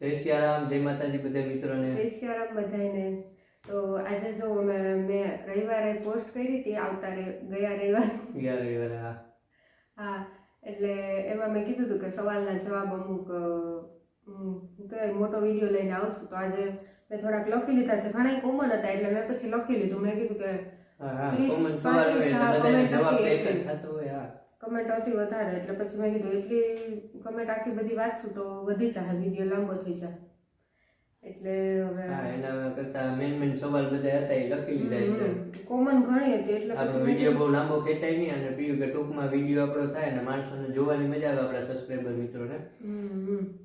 જય સિયારામ જય માતાજી બધા મિત્રોને. જય સિયારામ બધાને તો આજે જો મેં રવિવારે પોસ્ટ કરી હતી આવતા ગયા રવિવારે. ગયા રવિવારે હા. હા એટલે એમાં મેં કીધું હતું કે સવાલના જવાબ અમુક કહેવાય મોટો વીડિયો લઈને આવશું તો આજે મેં થોડાક લખી લીધા છે. ઘણા કોમન હતા એટલે મેં પછી લખી લીધું. મેં કીધું કે કમેન્ટ હતી વધારે એટલે પછી મેં કીધું એટલી કમેન્ટ આખી બધી વાંચશું તો વધી જાય વીડિયો લાંબો થઈ જાય એટલે હવે હા એના કરતા મેન મેન સવાલ બધા હતા એ લખી લીધા કોમન ઘણી હતી એટલે આપણો વીડિયો બહુ લાંબો ખેંચાય નહીં અને પીયું કે ટૂંકમાં વીડિયો આપણો થાય અને માણસોને જોવાની મજા આવે આપણા સબસ્ક્રાઈબર મિત્રોને.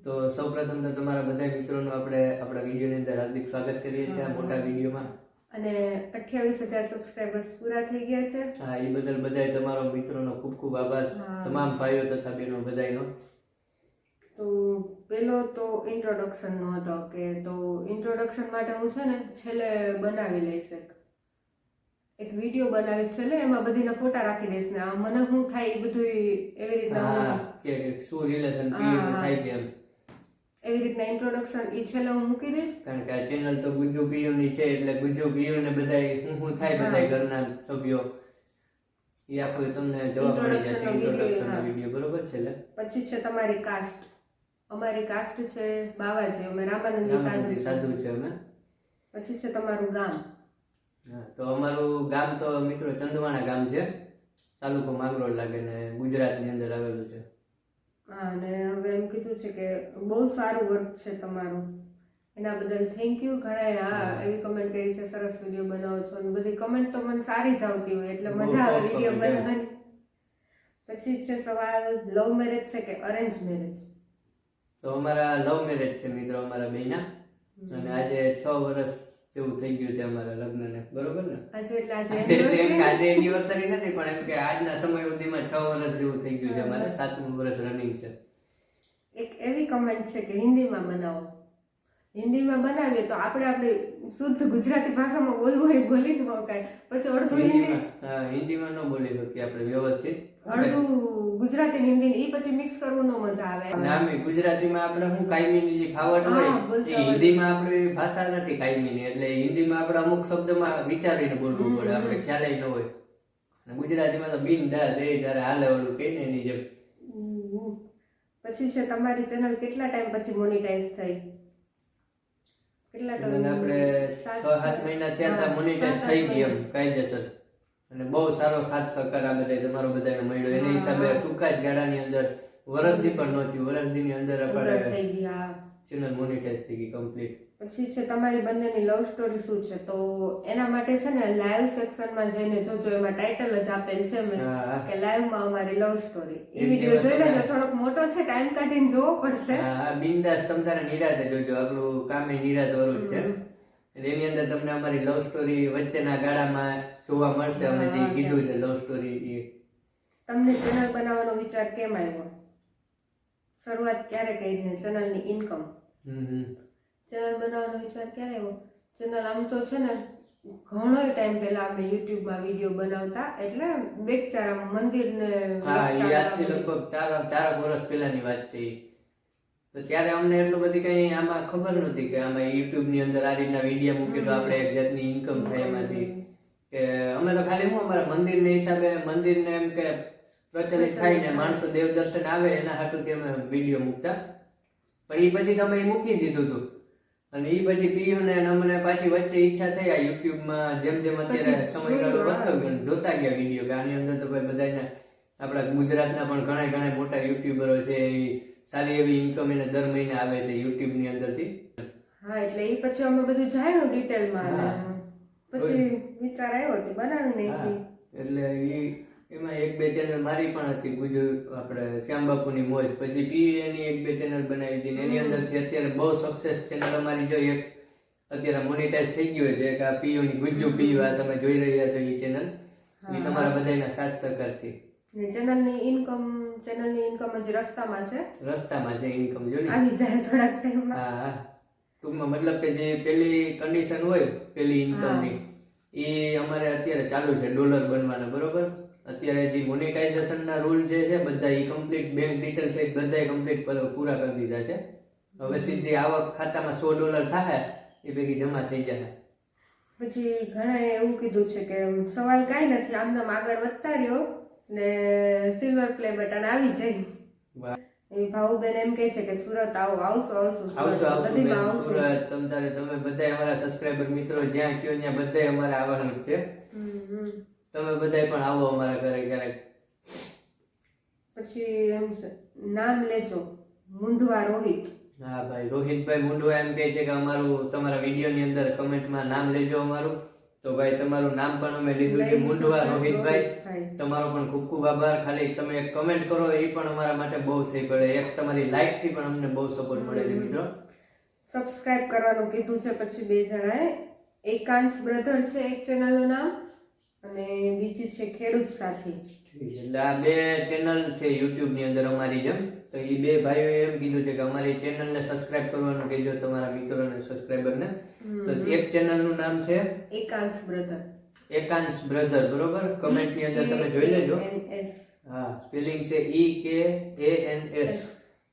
તો સૌપ્રથમ તો તમારા બધા મિત્રોનું આપણે આપણા વિડીયોની અંદર હાર્દિક સ્વાગત કરીએ છીએ આ મોટા વિડીયોમાં અને અઠ્યાવીસ હજાર સબસ્ક્રાઈબર્સ પૂરા થઈ ગયા છે. હા એ બદલ બધાય તમારો મિત્રોનો ખૂબ ખૂબ આભાર. તમામ ભાઈઓ તથા બહેનો બધાયનો. તો પેલો તો ઇન્ટ્રોડક્શનનો હતો કે તો ઇન્ટ્રોડક્શન માટે હું છે ને છેલ્લે બનાવી લઈશ એક. એક વીડિયો બનાવીશ છેલ્લે એમાં બધીના ફોટા રાખી દઈશ ને. આ મને શું થાય એ બધું એવી રીતના હું- કે શું રિલેશન હા, હા. થાય છે એવી રીતના ઇન્ટ્રોડક્શન એ છેલ્લે હું મૂકી દઈશ. કારણ કે આ ચેનલ તો ગુજ્જુ પીયું ની છે એટલે ગુજ્જુ પીયું ને બધા હું હું થાય બધા ઘરના સભ્યો. એ આખું તમને જવાબ મળી જશે Introduction ઇન્ટ્રોડક્શન વીડિયો બરોબર છે પછી છે તમારી કાસ્ટ અમારી કાસ્ટ છે બાવા છે અમે રામાનંદી સાધુ સાધુ છે અમે. પછી છે તમારું ગામ. તો અમારું ગામ તો મિત્રો ચંદવાણા ગામ છે. તાલુકો માંગરોળ લાગે ને ગુજરાતની અંદર આવેલું છે. હા અને હવે એમ કીધું છે કે બહુ સારું વર્ક છે તમારું. એના બદલ થેન્ક યુ ઘણા હા. એવી કમેન્ટ કરી છે સરસ વીડિયો બનાવો છો. અને બધી કમેન્ટ તો મને સારી જ આવતી હોય એટલે મજા આવે વીડિયો બનાવવાની. પછી છે સવાલ લવ મેરેજ છે કે અરેન્જ મેરેજ તો અમારા લવ મેરેજ છે મિત્રો અમારા બેના અને આજે છ વર્ષ જેવું થઈ ગયું છે અમારા લગ્નને બરોબર ને? આજે એટલે આજે આજે એટલે એમ કે આજે એનિવર્સરી નથી પણ એમ કે આજના સમય સુધીમાં છ વર્ષ જેવું થઈ ગયું છે. અમારે સાતમું વર્ષ રનિંગ છે. એક એવી કમેન્ટ છે કે હિન્દીમાં બનાવો. હિન્દીમાં બનાવીએ તો આપણે આપણે શુદ્ધ ગુજરાતી ભાષામાં બોલવું હોય બોલી ન શકાય. પછી અડધું હિન્દી હિન્દીમાં ન બોલી શકીએ આપણે વ્યવસ્થિત. અડધું ગુજરાતી ને હિન્દી એ પછી મિક્સ કરવું નો મજા આવે. અને આમે ગુજરાતીમાં આપણે શું કાયમીની જે ફાવટ હોય એ. હિન્દીમાં આપણે ભાષા નથી કાયમીની એટલે હિન્દીમાં આપણે અમુક શબ્દમાં વિચારીને બોલવું પડે આપણે ખ્યાલ ન હોય. અને ગુજરાતીમાં તો બિન દા દે જ્યારે હાલે ઓલું કહીને એની જેમ. પછી છે તમારી ચેનલ કેટલા ટાઈમ પછી મોનેટાઈઝ થઈ? કેટલા ટાઈમ? આપણે છ સાત મહિના થયા હતા હા, મોનિટાઈઝ થઈ ગઈ એમ. કાયદેસર. અને બહુ સારો સાથ સહકાર આ બધા તમારો બધાને મળ્યો. એના હિસાબે ટૂંકા જ ગાળાની અંદર વરસથી પણ નહોતી. વરસની અંદર આપણે ચેનલ મોનિટાઈઝ થઈ ગઈ કમ્પ્લીટ પછી છે તમારી બંનેની લવ સ્ટોરી શું છે? તો એના માટે છે ને લાઈવ સેક્શનમાં જઈને જોજો એમાં ટાઇટલ જ આપેલ છે મેં કે લાઈવમાં અમારી લવ સ્ટોરી એ વીડિયો જોઈ લેજો થોડોક મોટો છે ટાઈમ કાઢીને જોવો પડશે. હા બિંદાસ તમ તારે નિરાતે જોજો. આપણું કામે નિરાત વાળું છે. એટલે એની અંદર તમને અમારી લવ સ્ટોરી વચ્ચેના ગાળામાં જોવા મળશે અમે જે કીધું છે લવ સ્ટોરી એ. તમને ચેનલ બનાવવાનો વિચાર કેમ આવ્યો? શરૂઆત ક્યારે કરી છે ચેનલની ઇન્કમ હમ હમ. ચેનલ બનાવવાનો વિચાર ક્યારે આવ્યો? ચેનલ આમ તો છે ને ઘણો ટાઈમ પહેલા અમે યુટ્યુબમાં વીડિયો બનાવતા એટલે બેકચારા મંદિરને હા આજથી લગભગ ચાર ચાર વર્ષ પહેલાની વાત છે. તો ત્યારે અમને એટલું બધી કઈ આમાં ખબર નહોતી કે આમાં યુટ્યુબની અંદર આ રીતના વીડિયો મૂકીએ તો આપણે એક જાતની ઇન્કમ થાય એમાંથી. કે અમે તો ખાલી હું અમારા મંદિરને હિસાબે મંદિરને એમ કે પ્રચલિત થાય ને માણસો દેવ દર્શન આવે એના હાટુથી અમે વીડિયો મૂકતા. પણ એ પછી તમે એ મૂકી દીધું હતું અને એ પછી પીયું ને અમને પાછી વચ્ચે ઈચ્છા થઈ આ યુટ્યુબમાં જેમ જેમ અત્યારે સમયગાળો વધતો ગયો જોતા ગયા વીડિયો કે આની અંદર તો ભાઈ બધાને આપણા ગુજરાતના પણ ઘણા ઘણા મોટા યુટ્યુબરો છે એ સારી એવી ઇન્કમ એને દર મહિને આવે છે યુટ્યુબની અંદરથી. હા એટલે એ પછી અમે બધું જાણ્યું ડિટેલમાં. પછી વિચાર આવ્યો તો બનાવી નાખી એટલે એ એમાં એક બે ચેનલ મારી પણ હતી ગુજુ આપણે શ્યામબાપુની મોજ. પછી પી એની એક બે ચેનલ બનાવી હતી ને એની અંદરથી અત્યારે બહુ સક્સેસ ચેનલ અમારી જો એક અત્યારે મોનિટાઈઝ થઈ ગયું હોય છે એક આ પીયુની ગુજ્જુ પીયુ આ તમે જોઈ રહ્યા છો એ ચેનલ એ તમારા બધાના સાથ સહકારથી. ચેનલ ચેનલની ઇન્કમ ચેનલની ઇન્કમ જ રસ્તામાં છે. રસ્તામાં છે ઇન્કમ જો ને? આવી જાય થોડાક ટાઈમમાં હા હા. ટૂંકમાં મતલબ કે જે પેલી કન્ડિશન હોય પેલી ઇન્કમની એ અમારે અત્યારે ચાલુ છે ડોલર બનવાના બરોબર? અત્યારે જે મોનેટાઇઝેશનના રૂલ જે છે બધા એ કમ્પ્લીટ બેંક ડિટેલ્સ સહિત બધાએ કમ્પ્લીટ પૂરા કરી દીધા છે. હવે સીધી આવક ખાતામાં સો ડોલર થાય એ ભેગી જમા થઈ જાય પછી ઘણાએ એવું કીધું છે કે સવાલ કાંઈ નથી આમનામ આગળ વધતા રહ્યો. ને સિલ્વર પ્લે બટન આવી જાય. એ ભાવુબેન એમ કહે છે કે સુરત આવો આવશો આવશો આવશો સુરત તમ તારે તમે બધા અમારા સબસ્ક્રાઇબર મિત્રો જ્યાં કયો ત્યાં બધા અમારે આવવાનું છે. તમે બધા પણ આવો અમારા ઘરે ક્યારેક. પછી એમ છે નામ લેજો મુંડવા રોહિત. હા ભાઈ રોહિતભાઈ મુંડવા એમ કહે છે કે અમારું તમારા વિડીયોની અંદર કમેન્ટમાં નામ લેજો અમારું. તો ભાઈ તમારું નામ પણ અમે લીધું છે મુંડવા રોહિતભાઈ. તમારો પણ ખૂબ ખૂબ આભાર. ખાલી તમે એક કમેન્ટ કરો એ પણ અમારા માટે બહુ થઈ પડે. એક તમારી લાઈકથી પણ અમને બહુ સપોર્ટ મળે છે મિત્રો. સબસ્ક્રાઇબ કરવાનું કીધું છે પછી બે જણાએ. એકાંશ બ્રધર છે એક ચેનલનું નામ. અને બીજી છે ખેડૂત સાથી. એટલે આ બે ચેનલ છે યુટ્યુબની અંદર અમારી જેમ. તો એ બે ભાઈઓએ એમ કીધું છે કે અમારી ચેનલને સબસ્ક્રાઇબ કરવાનું કહેજો તમારા મિત્રોને સબસ્ક્રાઇબરને તો એક ચેનલનું નામ છે? એકાંશ બ્રધર. એકાંશ બ્રધર બરોબર? કમેન્ટની અંદર તમે જોઈ લેજો. હા સ્પેલિંગ છે ઈ કે એ એન એસ.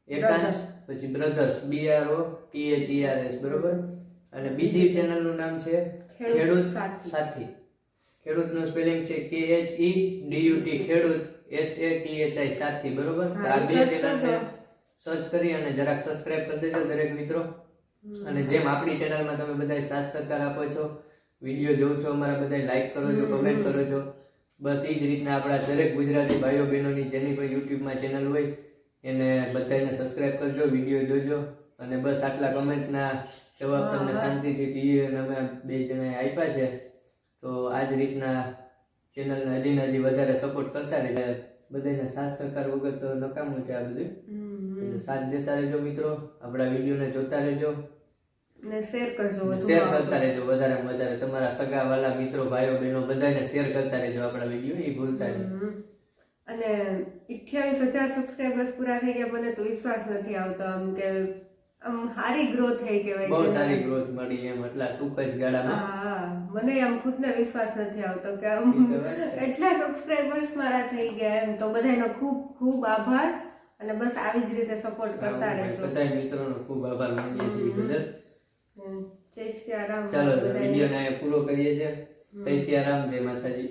એકાંશ પછી brothers. B R O T H E R S બરોબર? અને બીજી ચેનલનું નામ છે ખેડૂત ખેડૂત સાથી. ખેડૂતનું સ્પેલિંગ છે કે H E D U T ખેડૂત S A T H I સાથી બરોબર? આ બે ચેનલ છે. સર્ચ કરી અને જરાક સબસ્ક્રાઇબ કરી દેજો દરેક મિત્રો. અને જેમ આપણી ચેનલમાં તમે બધા સાથ સહકાર આપો છો વીડિયો જોઉં છો અમારા બધા લાઈક કરો છો કમેન્ટ કરો છો બસ એ જ રીતના આપણા દરેક ગુજરાતી ભાઈઓ બહેનોની જેની કોઈ યુટ્યુબમાં ચેનલ હોય એને બધાને સબસ્ક્રાઇબ કરજો વીડિયો જોજો અને બસ આટલા કમેન્ટના જવાબ તમને શાંતિથી પીએ અને અમે બે જણાએ આપ્યા છે. તો આ જ રીતના ચેનલને હજી ને હજી વધારે સપોર્ટ કરતા રહે બધાને સાથ સહકાર વગર તો નકામું છે આ બધું. સાથ દેતા રહેજો મિત્રો આપણા વિડીયોને જોતા રહેજો. શેર કરજો શેર કરતા રહેજો વધારે વધારે. તમારા સગા વાલા મિત્રો ભાઈઓ બહેનો બધાને શેર કરતા રહેજો આપણા વીડિયો એ ભૂલતા નહીં. અને અઠ્યાવીસ હજાર સબસ્ક્રાઈબર્સ પૂરા થઈ ગયા મને તો વિશ્વાસ નથી આવતો આમ કે સારી ગ્રોથ થઈ કહેવાય બહુ સારી ગ્રોથ મળી એમ એટલા ટૂંક જ ગાળામાં. હા મને આમ ખુદને વિશ્વાસ નથી આવતો કે આમ એટલા સબસ્ક્રાઇબર્સ મારા થઈ ગયા એમ. તો બધાનો ખૂબ ખૂબ આભાર. અને બસ આવી જ રીતે સપોર્ટ કરતા રહેજો. બધા મિત્રોનો ખૂબ આભાર માનીએ છીએ બદલ જય શ્રી રામ. ચાલો. વિડીયોને પૂરો કરીએ છીએ. જય શ્રી રામ જય માતાજી.